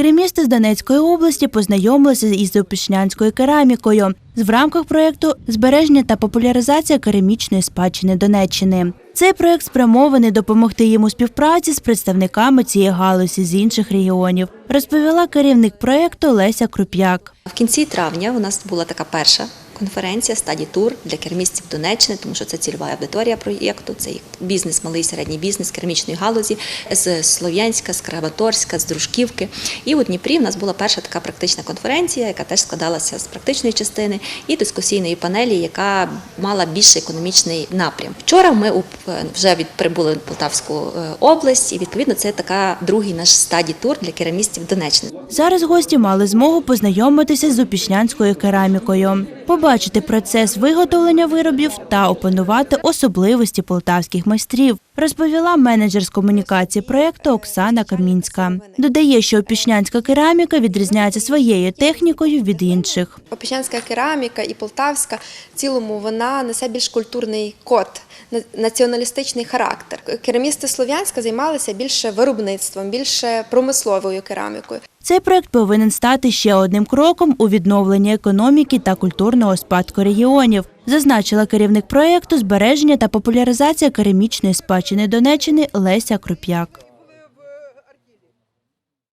Кремісти з Донецької області познайомилися із опішнянською керамікою в рамках проєкту збереження та популяризація керамічної спадщини Донеччини. Цей проєкт спрямований допомогти їм у співпраці з представниками цієї галузі з інших регіонів, розповіла керівник проєкту Леся Круп'як. В кінці травня у нас була така перша конференція стаді тур для кермістів Донеччини, тому що це цільова аудиторія проєкту. Це бізнес, малий середній бізнес керамічної галузі з Слов'янська, з Краматорська, з Дружківки. І у Дніпрі в нас була перша така практична конференція, яка теж складалася з практичної частини і дискусійної панелі, яка мала більш економічний напрям. Вчора ми вже прибули в Полтавську е, область, і відповідно це така другий наш стадій тур для керамістів Донеччини. Зараз гості мали змогу познайомитися з опішнянською керамікою, побачити процес виготовлення виробів та опанувати особливості полтавських майстрів, розповіла менеджер з комунікації проєкту Оксана Камінська. Додає, що опішнянська кераміка відрізняється своєю технікою від інших. Опішнянська кераміка і полтавська в цілому вона несе більш культурний код, на- націоналістичний характер. Керамісти Слов'янська займалися більше виробництвом, більше промисловою керамікою. Цей проект повинен стати ще одним кроком у відновленні економіки та культурного спадку регіонів, зазначила керівник проєкту збереження та популяризація керамічної спадщини Донеччини Леся Круп'як.